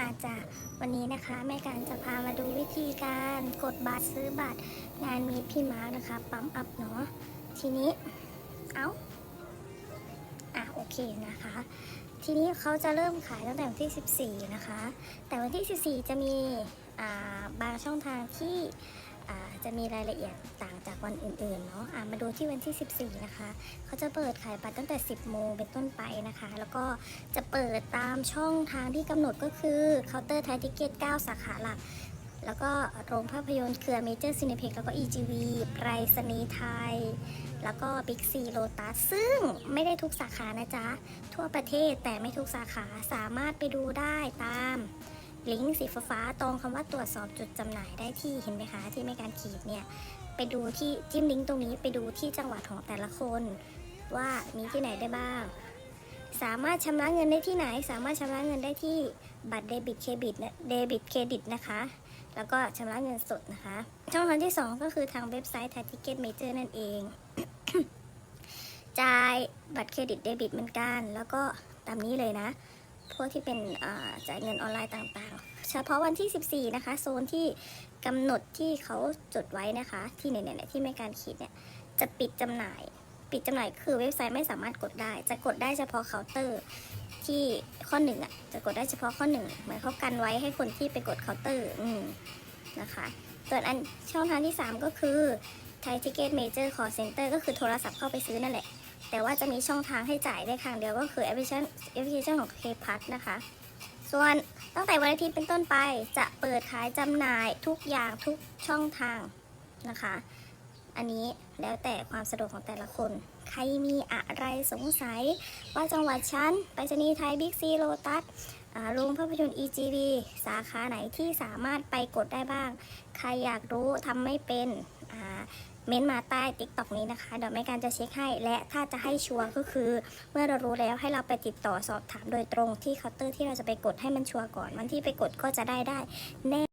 มาจากวันนี้นะคะแม่การจะพามาดูวิธีการกดบัตรซื้อบัตรงานมีพี่มาร์กนะคะปั๊มอัพเนาะทีนี้เอา้าอะโอเคนะคะ ทีนี้เขาจะเริ่มขายตั้งแต่วันที่ 14 นะคะ แต่วันที่ 14 จะมีอ่าบางช่องทางที่ จะมีรายละเอียดต่างจากวันอื่นๆเนาะะมาดูที่วันที่ 14 นะคะ เขาจะเปิดขายบัตรตั้งแต่ 10 โมงเป็นต้นไปนะคะ แล้วก็จะเปิดตามช่องทางที่กำหนดก็คือเคาน์เตอร์ไทยทิเก็ต9 สาขาหลัก แล้วก็โรงภาพยนตร์เครือเมเจอร์ซีเนเพ็กแล้วก็ EGV ไปรษณีไทย แล้วก็บิ๊กซีโลตัสซึ่งไม่ได้ทุกสาขานะจ๊ะ ทั่วประเทศแต่ไม่ทุกสาขาสามารถไปดูได้ตาม ลิงก์สีฟ้าๆตรงคำว่าตรวจสอบจุดจำหน่ายได้ที่เห็นไหมคะที่ไม่การขีดเนี่ยไปดูที่จิ้มลิงก์ตรงนี้ไปดูที่จังหวัดของแต่ละคน ว่ามีที่ไหนได้บ้าง สามารถชำระเงินได้ที่ไหน สามารถชำระเงินได้ที่บัตรเดบิตเครดิตเดบิตเครดิตนะคะ แล้วก็ชำระเงินสดนะคะ ช่องทางที่ 2 ก็คือทางเว็บไซต์ Thai Ticket Major นั่นเองจ่ายบัตรเครดิตเดบิตเหมือนกัน แล้วก็ตามนี้เลยนะ พวกที่เป็นจ่ายเงินออนไลน์ต่างๆ เฉพาะวันที่ 14 นะคะ โซนที่กำหนดที่เขาจดไว้นะคะ ที่เนี่ยเนี่ยที่ไม่การขีดเนี่ย จะปิดจำหน่าย ปิดจำหน่ายคือเว็บไซต์ไม่สามารถกดได้ จะกดได้เฉพาะเคาน์เตอร์ที่ข้อหนึ่งอะ จะกดได้เฉพาะข้อหนึ่งเหมือนเขากันไว้ให้คนที่ไปกดเคาน์เตอร์อืมนะคะส่วนอันช่องทางที่ 3 ก็คือไทยทิเก็ตเมเจอร์คอร์เซ็นเตอร์ก็คือโทรศัพท์เข้าไปซื้อนั่นแหละ แต่ว่าจะมีช่องทางให้จ่ายได้ทางเดียวก็คือแอปพลิเคชันแอปพลิเคชันของ k p a s นะคะ ส่วนตั้งแต่วันอาทิตย์เป็นต้นไปจะเปิดขายจำหน่ายทุกอย่างทุกช่องทางนะคะ อันนี้แล้วแต่ความสะดวกของแต่ละคน ใครมีอะไรสงสัย ว่าจังหวัดชั้นไปรษณีย์ไทยบิ๊กซีโลตัสโรงภาพยนตร์ EGV สาขาไหนที่สามารถไปกดได้บ้าง ใครอยากรู้ทำไม่เป็น เม้นต์มาใต้ t ิ k t o k นี้นะคะ เดี๋ยวแม่การจะเช็คให้ และถ้าจะให้ชัวร์ก็คือ เมื่อเรารู้แล้วให้เราไปติดต่อสอบถามโดยตรงที่เคาน์เตอร์ที่เราจะไปกดให้มันชัวร์ก่อน วันที่ไปกดก็จะได้ได้แน่